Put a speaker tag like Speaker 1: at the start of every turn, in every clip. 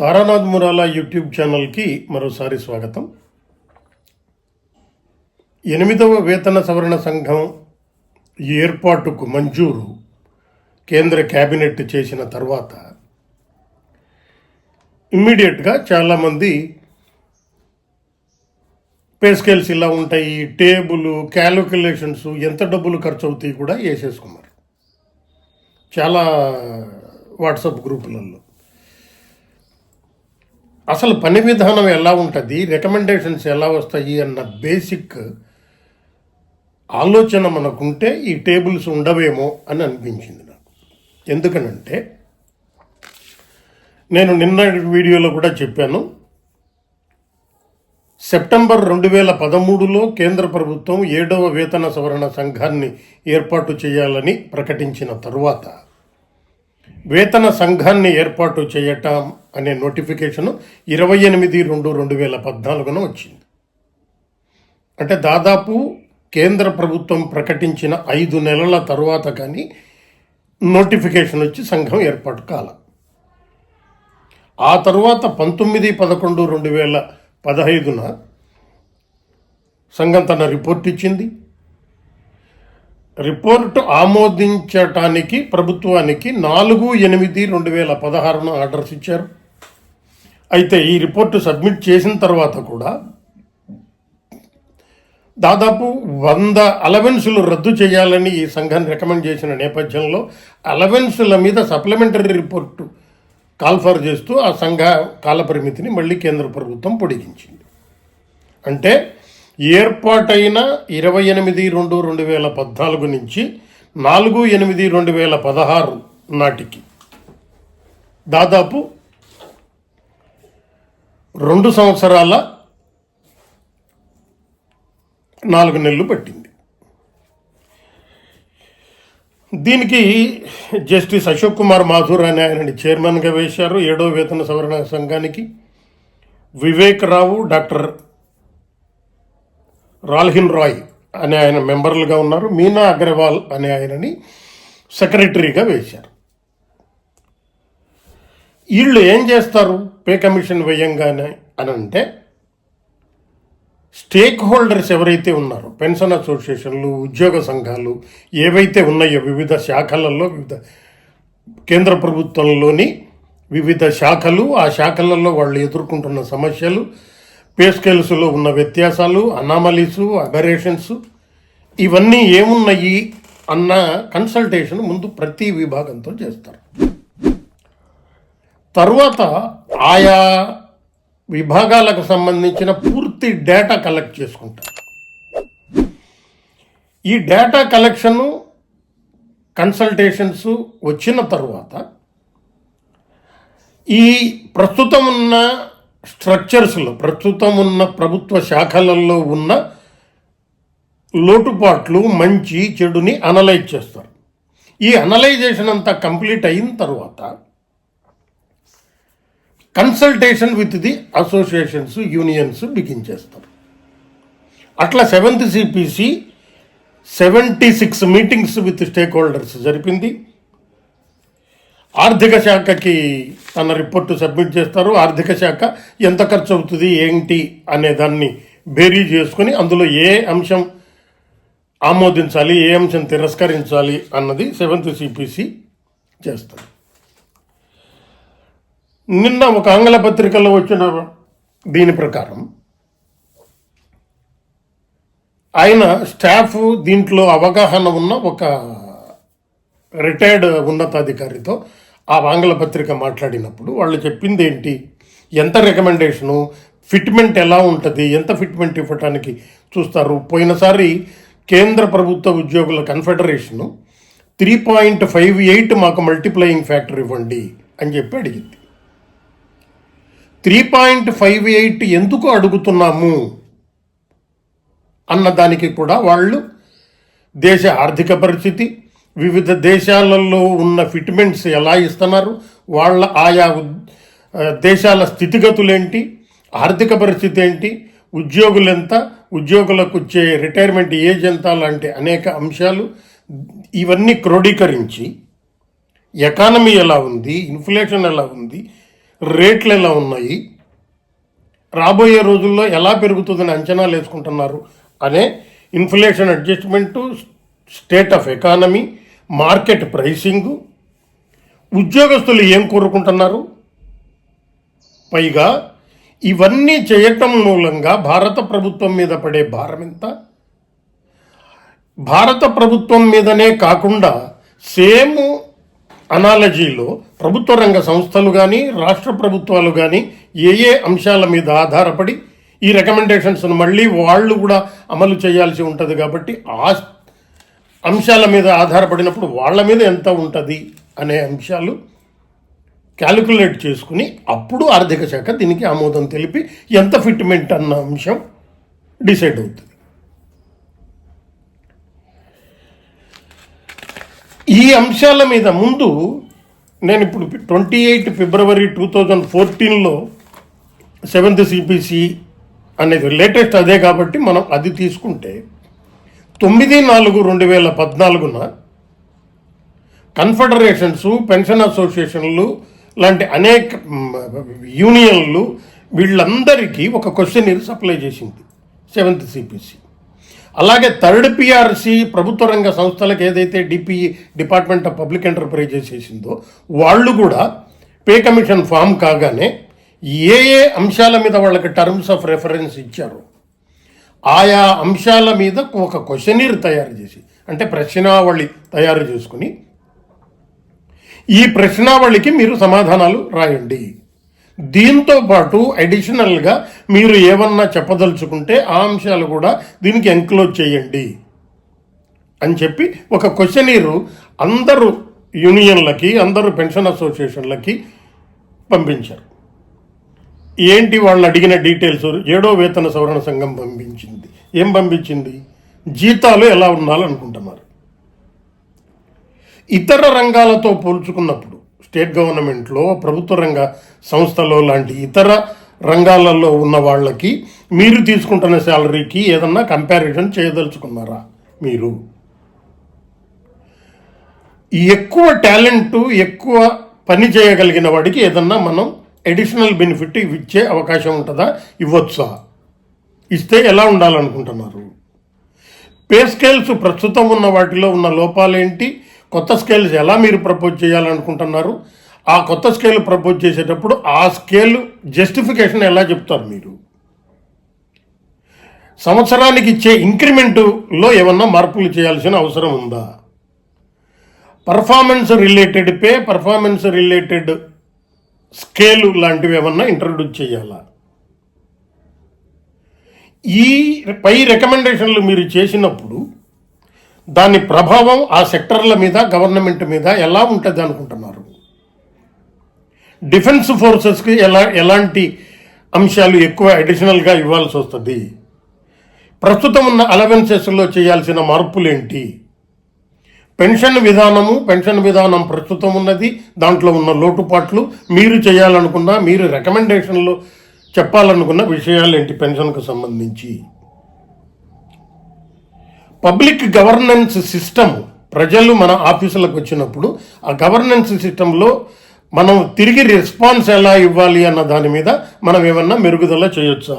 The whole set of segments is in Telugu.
Speaker 1: తారానాథ్ మురాలా యూట్యూబ్ ఛానల్కి మరోసారి స్వాగతం. ఎనిమిదవ వేతన సవరణ సంఘం ఏర్పాటుకు మంజూరు కేంద్ర క్యాబినెట్ చేసిన తర్వాత ఇమ్మీడియట్గా చాలామంది పే స్కేల్స్ ఇలా ఉంటాయి టేబుల్ క్యాలిక్యులేషన్స్ ఎంత డబ్బులు ఖర్చు అవుతాయి కూడా వేసేసుకున్నారు. చాలా వాట్సాప్ గ్రూపులలో. అసలు పని విధానం ఎలా ఉంటుంది? రికమెండేషన్స్ ఎలా వస్తాయి? అన్న బేసిక్ ఆలోచన మనకుంటే ఈ టేబుల్స్ ఉండవేమో అని అనిపించింది నాకు. ఎందుకనంటే నేను నిన్న వీడియోలో కూడా చెప్పాను. సెప్టెంబర్ రెండు వేల పదమూడులో కేంద్ర ప్రభుత్వం ఏడవ వేతన సవరణ సంఘాన్ని ఏర్పాటు చేయాలని ప్రకటించిన తరువాత వేతన సంఘాన్ని ఏర్పాటు చేయటం అనే నోటిఫికేషన్ ఇరవై ఎనిమిది రెండు రెండు వేల పద్నాలుగున వచ్చింది. అంటే దాదాపు కేంద్ర ప్రభుత్వం ప్రకటించిన ఐదు నెలల తరువాత కానీ నోటిఫికేషన్ వచ్చి సంఘం ఏర్పాటు కాల. ఆ తరువాత పంతొమ్మిది పదకొండు రెండు వేల పదహైదున సంఘం తన రిపోర్ట్ ఇచ్చింది. రిపోర్టు ఆమోదించటానికి ప్రభుత్వానికి నాలుగు ఎనిమిది రెండు వేల పదహారున ఆర్డర్స్ ఇచ్చారు. అయితే ఈ రిపోర్టు సబ్మిట్ చేసిన తర్వాత కూడా దాదాపు వంద అలవెన్సులు రద్దు చేయాలని ఈ సంఘాన్ని రికమెండ్ చేసిన నేపథ్యంలో అలవెన్సుల మీద సప్లిమెంటరీ రిపోర్టు కాల్ఫర్ చేస్తూ ఆ సంఘ కాలపరిమితిని మళ్ళీ కేంద్ర ప్రభుత్వం పొడిగించింది. అంటే ఏర్పాటైన ఇరవై ఎనిమిది రెండు రెండు వేల పద్నాలుగు నుంచి నాలుగు ఎనిమిది రెండు వేల పదహారు నాటికి. దాదాపు రెండు సంవత్సరాల నాలుగు నెలలు పట్టింది. దీనికి జస్టిస్ అశోక్ కుమార్ మాథూర్ అనే ఆయనని చైర్మన్గా వేశారు. ఏడో వేతన సవరణ సంఘానికి వివేక్ రావు డాక్టర్ రాల్హిన్ రాయ్ అనే ఆయన మెంబర్లుగా ఉన్నారు. మీనా అగ్రవాల్ అనే ఆయనని సెక్రటరీగా వేశారు. వీళ్ళు ఏం చేస్తారు? పే కమిషన్ వేయంగానే అని అంటే స్టేక్ హోల్డర్స్ ఎవరైతే ఉన్నారో పెన్షన్ అసోసియేషన్లు ఉద్యోగ సంఘాలు ఏవైతే ఉన్నాయో వివిధ శాఖలలో వివిధ కేంద్ర ప్రభుత్వంలోని వివిధ శాఖలు ఆ శాఖలలో వాళ్ళు ఎదుర్కొంటున్న సమస్యలు పే స్కేల్స్లో ఉన్న వ్యత్యాసాలు అనామలీసు అబరేషన్స్ ఇవన్నీ ఏమున్నాయి అన్న కన్సల్టేషన్ ముందు ప్రతి విభాగంతో చేస్తారు. తర్వాత ఆయా విభాగాలకు సంబంధించిన పూర్తి డేటా కలెక్ట్ చేసుకుంటారు. ఈ డేటా కలెక్షను కన్సల్టేషన్స్ వచ్చిన తర్వాత ఈ ప్రస్తుతం ఉన్న స్ట్రక్చర్స్లో ప్రస్తుతం ఉన్న ప్రభుత్వ శాఖలలో ఉన్న లోటుపాట్లు మంచి చెడుని అనలైజ్ చేస్తారు. ఈ అనలైజేషన్ అంతా కంప్లీట్ అయిన తర్వాత consultation with the associations unions begin చేస్తారు. అట్లా seventh CPC seventy six meetings with stakeholders జరిపింది. ఆర్థిక శాఖకి తన రిపోర్టు సబ్మిట్ చేస్తారు. ఆర్థిక శాఖ ఎంత ఖర్చు అవుతుంది ఏంటి అనే దాన్ని బేరీ చేసుకొని అందులో ఏ అంశం ఆమోదించాలి ఏ అంశం తిరస్కరించాలి అన్నది సెవెంత్ సిపిసి చేస్తారు నిన్న ఒక ఆంగ్ల పత్రికలో వచ్చిన దీని ప్రకారం ఆయన స్టాఫ్ దీంట్లో అవగాహన ఉన్న ఒక రిటైర్డ్ ఉన్నతాధికారితో ఆ ఆంగ్ల పత్రిక మాట్లాడినప్పుడు వాళ్ళు చెప్పింది ఏంటి? ఎంత రికమెండేషను? ఫిట్మెంట్ ఎలా ఉంటుంది? ఎంత ఫిట్మెంట్ ఇవ్వటానికి చూస్తారు? పోయినసారి కేంద్ర ప్రభుత్వ ఉద్యోగుల confederation three point five eight మాకు మల్టిప్లయింగ్ ఫ్యాక్టర్ ఇవ్వండి అని చెప్పి అడిగింది. త్రీ పాయింట్ ఫైవ్ ఎయిట్ ఎందుకు అడుగుతున్నాము? అన్న దానికి కూడా వాళ్ళు దేశ ఆర్థిక పరిస్థితి వివిధ దేశాలలో ఉన్న ఫిట్మెంట్స్ ఎలా ఇస్తున్నారు? వాళ్ళ ఆయా దేశాల స్థితిగతులు దేశాల స్థితిగతులేంటి? ఆర్థిక పరిస్థితి ఏంటి? ఉద్యోగులు ఎంత ఉద్యోగులకు వచ్చే రిటైర్మెంట్ ఏజ్ ఎంత? లాంటి అనేక అంశాలు ఇవన్నీ క్రోడీకరించి ఎకానమీ ఎలా ఉంది? ఇన్ఫ్లేషన్ ఎలా ఉంది? రేట్లు ఎలా ఉన్నాయి? రాబోయే రోజుల్లో ఎలా పెరుగుతుందని అంచనాలు వేసుకుంటున్నారు అనే inflation adjustment state of economy market pricing ఉద్యోగస్తులు ఏం కోరుకుంటున్నారు? పైగా ఇవన్నీ చేయటం మూలంగా భారత ప్రభుత్వం మీద పడే భారం ఎంత? భారత ప్రభుత్వం మీదనే కాకుండా సేమ్ అనాలజీలో ప్రభుత్వ రంగ సంస్థలు కానీ రాష్ట్ర ప్రభుత్వాలు కానీ ఏ ఏ అంశాల మీద ఆధారపడి ఈ రికమెండేషన్స్ను మళ్ళీ వాళ్ళు కూడా అమలు చేయాల్సి ఉంటుంది కాబట్టి ఆ అంశాల మీద ఆధారపడినప్పుడు వాళ్ళ మీద ఎంత ఉంటుంది అనే అంశాలు క్యాలిక్యులేట్ చేసుకుని అప్పుడు ఆర్థిక శాఖ దీనికి ఆమోదం తెలిపి ఎంత ఫిట్మెంట్ అన్న అంశం డిసైడ్ అవుతుంది. ఈ అంశాల మీద ముందు నేను ఇప్పుడు twenty eight February two thousand ఫోర్టీన్లో సెవెంత్ సిపిసి అనేది లేటెస్ట్ అదే కాబట్టి మనం అది తీసుకుంటే తొమ్మిది నాలుగు రెండు వేల పద్నాలుగున కన్ఫెడరేషన్స్ పెన్షన్ అసోసియేషన్లు లాంటి అనేక యూనియన్లు వీళ్ళందరికీ ఒక క్వశ్చన్ సప్లై చేసింది సెవెంత్ సిపిసి. అలాగే థర్డ్ పిఆర్సి ప్రభుత్వ రంగ సంస్థలకు ఏదైతే DPE department of public enterprise చేసిందో వాళ్ళు కూడా పే కమిషన్ ఫామ్ కాగానే ఏ ఏ అంశాల మీద వాళ్ళకి టర్మ్స్ ఆఫ్ రెఫరెన్స్ ఇచ్చారో ఆయా అంశాల మీద ఒక క్వశ్చనీర్ తయారు చేసి అంటే ప్రశ్నావళి తయారు చేసుకుని ఈ ప్రశ్నావళికి మీరు సమాధానాలు రాయండి. దీంతో పాటు అడిషనల్గా మీరు ఏమన్నా చెప్పదలుచుకుంటే ఆ అంశాలు కూడా దీనికి ఎంక్లోజ్ చేయండి. అని చెప్పి ఒక క్వశ్చనీరు అందరూ యూనియన్లకి అందరూ పెన్షన్ అసోసియేషన్లకి పంపించారు. ఏంటి వాళ్ళు అడిగిన డీటెయిల్స్? ఏడో వేతన సవరణ సంఘం పంపించింది. ఏం పంపించింది? జీతాలు ఎలా ఉండాలనుకుంటున్నారు? ఇతర రంగాలతో పోల్చుకున్నప్పుడు స్టేట్ గవర్నమెంట్లో ప్రభుత్వ రంగ సంస్థలో లాంటి ఇతర రంగాలలో ఉన్న వాళ్ళకి మీరు తీసుకుంటున్న శాలరీకి ఏదన్నా కంపారిజన్ చేయదలుచుకున్నారా మీరు? ఎక్కువ టాలెంట్ ఎక్కువ పని చేయగలిగిన వాడికి ఏదన్నా మనం అడిషనల్ బెనిఫిట్ ఇచ్చే అవకాశం ఉంటుందా? ఇవ్వచ్చా? ఇస్తే ఎలా ఉండాలనుకుంటున్నారు? పే స్కేల్స్ ప్రస్తుతం ఉన్న వాటిలో ఉన్న లోపాలేంటి కొత్త స్కేల్స్ ఎలా మీరు ప్రపోజ్ చేయాలనుకుంటున్నారు? ఆ కొత్త స్కేల్ ప్రపోజ్ చేసేటప్పుడు ఆ స్కేల్ జస్టిఫికేషన్ ఎలా చెప్తారు మీరు? సంవత్సరానికి ఇచ్చే ఇంక్రిమెంటులో ఏమన్నా మార్పులు చేయాల్సిన అవసరం ఉందా? Performance related pay performance related scale లాంటివి ఏమన్నా ఇంట్రడ్యూస్ చేయాలా? ఈ పై రికమెండేషన్లు మీరు చేసినప్పుడు దాని ప్రభావం ఆ సెక్టర్ల మీద గవర్నమెంట్ మీద ఎలా ఉంటుంది అనుకుంటున్నారు? డిఫెన్స్ ఫోర్సెస్కి ఎలా ఎలాంటి అంశాలు ఎక్కువ అడిషనల్గా ఇవ్వాల్సి వస్తుంది? ప్రస్తుతం ఉన్న అలవెన్సెస్లో చేయాల్సిన మార్పులేంటి? పెన్షన్ విధానము పెన్షన్ విధానం ప్రస్తుతం ఉన్నది దాంట్లో ఉన్న లోటుపాట్లు మీరు చేయాలనుకున్న మీరు రికమెండేషన్లు చెప్పాలనుకున్న విషయాలు ఏంటి పెన్షన్కు సంబంధించి? పబ్లిక్ గవర్నెన్స్ సిస్టమ్ ప్రజలు మన ఆఫీసులకు వచ్చినప్పుడు ఆ గవర్నెన్స్ సిస్టంలో మనం తిరిగి రెస్పాన్స్ ఎలా ఇవ్వాలి అన్న దాని మీద మనం ఏమన్నా మెరుగుదల చేయొచ్చా?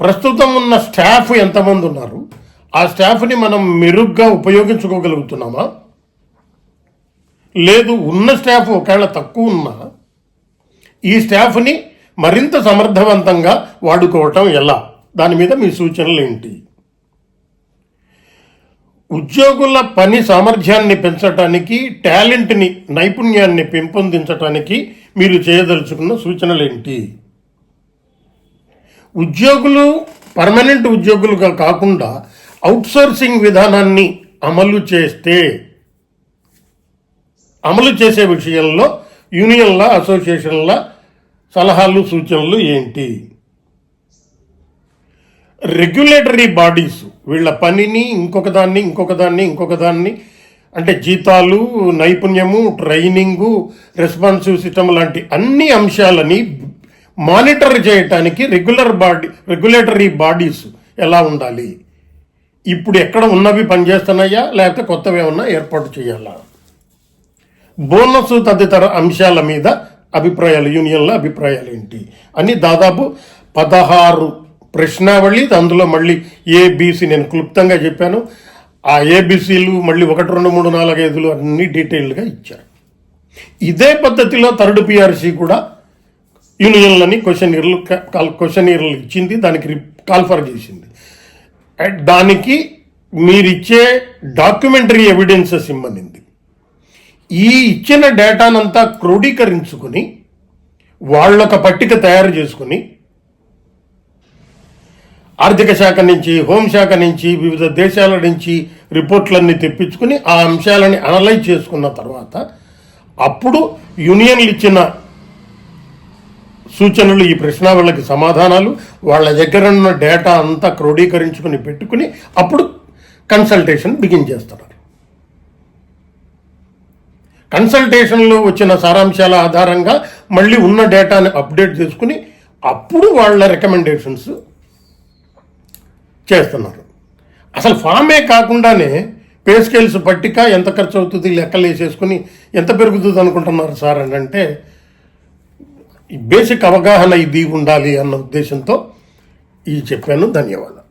Speaker 1: ప్రస్తుతం ఉన్న స్టాఫ్ ఎంతమంది ఉన్నారు? ఆ స్టాఫ్ని మనం మెరుగ్గా ఉపయోగించుకోగలుగుతున్నామా? లేదు ఉన్న స్టాఫ్ ఒకవేళ తక్కువ ఉన్నా ఈ స్టాఫ్ని మరింత సమర్థవంతంగా వాడుకోవటం ఎలా? దాని మీద మీ సూచనలు ఏంటి? ఉద్యోగుల పని సామర్థ్యాన్ని పెంచడానికి టాలెంట్ని నైపుణ్యాన్ని పెంపొందించడానికి మీరు చేయదలుచుకున్న సూచనలు ఏంటి? ఉద్యోగులు పర్మనెంట్ ఉద్యోగులుగా కాకుండా అవుట్సోర్సింగ్ విధానాన్ని అమలు చేస్తే అమలు చేసే విషయంలో యూనియన్ల అసోసియేషన్ల సలహాలు సూచనలు ఏంటి? రెగ్యులేటరీ బాడీస్ వీళ్ళ పనిని ఇంకొక దాన్ని ఇంకొక దాన్ని ఇంకొక దాన్ని అంటే జీతాలు నైపుణ్యము ట్రైనింగు రెస్పాన్సివ్ సిస్టమ్ లాంటి అన్ని అంశాలని మానిటర్ చేయటానికి రెగ్యులర్ బాడీ రెగ్యులేటరీ బాడీస్ ఎలా ఉండాలి? ఇప్పుడు ఎక్కడ ఉన్నవి పనిచేస్తున్నాయా? లేకపోతే కొత్తవి ఏమన్నా ఏర్పాటు చేయాలా? బోనస్ తదితర అంశాల మీద అభిప్రాయాలు యూనియన్ల అభిప్రాయాలు ఏంటి? అని దాదాపు పదహారు ప్రశ్నావళి అందులో మళ్ళీ ఏబీసీ నేను క్లుప్తంగా చెప్పాను. ఆ ఏబీసీలు మళ్ళీ ఒకటి రెండు మూడు నాలుగు ఐదులు అన్ని డీటెయిల్డ్గా ఇచ్చారు. ఇదే పద్ధతిలో థర్డ్ పిఆర్సీ కూడా యూనియన్లని క్వశ్చనీర్లు క్వశ్చనీర్లు ఇచ్చింది దానికి రి- కాల్ఫర్ చేసింది. అండ్ దానికి మీరిచ్చే డాక్యుమెంటరీ ఎవిడెన్సెస్ ఇమ్మనింది. ఈ ఇచ్చిన డేటానంతా క్రోడీకరించుకుని వాళ్ళొక పట్టిక తయారు చేసుకుని ఆర్థిక శాఖ నుంచి హోంశాఖ నుంచి వివిధ దేశాల నుంచి రిపోర్ట్లన్నీ తెప్పించుకుని ఆ అంశాలని అనలైజ్ చేసుకున్న తర్వాత అప్పుడు యూనియన్లు ఇచ్చిన సూచనలు ఈ ప్రశ్నావళికి సమాధానాలు వాళ్ళ దగ్గర ఉన్న డేటా అంతా క్రోడీకరించుకుని పెట్టుకుని అప్పుడు కన్సల్టేషన్ బిగిన్ చేస్తున్నారు కన్సల్టేషన్లో వచ్చిన సారాంశాల ఆధారంగా మళ్ళీ ఉన్న డేటాని అప్డేట్ చేసుకుని అప్పుడు వాళ్ళ రికమెండేషన్స్ చేస్తున్నారు. అసలు ఫామే కాకుండానే పే స్కేల్స్ పట్టిక ఎంత ఖర్చు అవుతుంది లెక్కలు వేసేసుకుని ఎంత పెరుగుతుంది అనుకుంటున్నారు సార్ అని అంటే ఈ బేసిక్ అవగాహన ఇది ఉండాలి అన్న ఉద్దేశంతో ఈ చెప్పాను. ధన్యవాదాలు.